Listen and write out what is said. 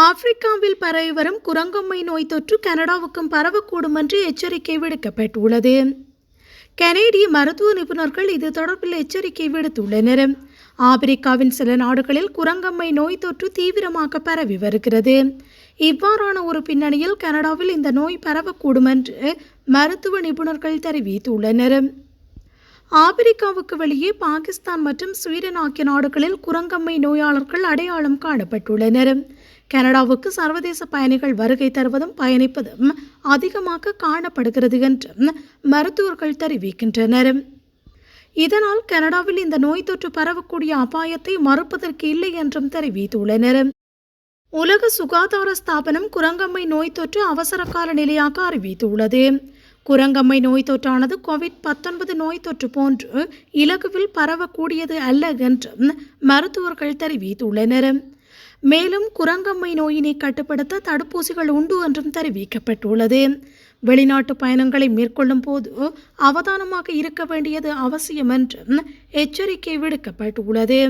ஆப்பிரிக்காவில் பரவி வரும் குரங்கம்மை நோய் தொற்று கனடாவுக்கும் பரவக்கூடும் என்று எச்சரிக்கை விடுக்கப்பட்டுள்ளது. கனேடிய மருத்துவ நிபுணர்கள் இது தொடர்பில் எச்சரிக்கை விடுத்துள்ளனர். ஆப்பிரிக்காவின் சில நாடுகளில் குரங்கம்மை நோய் தொற்று தீவிரமாக பரவி வருகிறது. இவ்வாறான ஒரு பின்னணியில் கனடாவில் இந்த நோய் பரவக்கூடும் என்று மருத்துவ நிபுணர்கள் தெரிவித்துள்ளனர். ஆப்பிரிக்காவுக்கு வெளியே பாகிஸ்தான் மற்றும் ஸ்வீடன் ஆகிய நாடுகளில் குரங்கம்மை நோயாளர்கள் அடையாளம் காணப்பட்டுள்ளனர். கனடாவுக்கு சர்வதேச பயணிகள் வருகை தருவதும் பயணிப்பதும் அதிகமாக காணப்படுகிறது என்றும் மருத்துவர்கள் தெரிவிக்கின்றனர். இதனால் கனடாவில் இந்த நோய் தொற்று பரவக்கூடிய அபாயத்தை மறுப்பதற்கு இல்லை என்றும் தெரிவித்துள்ளனர். உலக சுகாதார ஸ்தாபனம் குரங்கம்மை நோய் தொற்று அவசர கால நிலையாக அறிவித்துள்ளது. குரங்கம்மை நோய் தொற்றானது கோவிட் பத்தொன்பது நோய் தொற்று போன்று இலகுவில் பரவக்கூடியது அல்ல என்றும் மருத்துவர்கள் தெரிவித்துள்ளனர். மேலும் குரங்கம்மை நோயினை கட்டுப்படுத்த தடுப்பூசிகள் உண்டு என்றும் தெரிவிக்கப்பட்டுள்ளது. வெளிநாட்டு பயணங்களை மேற்கொள்ளும் போது அவதானமாக இருக்க வேண்டியது அவசியம் என்றும் எச்சரிக்கை விடுக்கப்பட்டுள்ளது.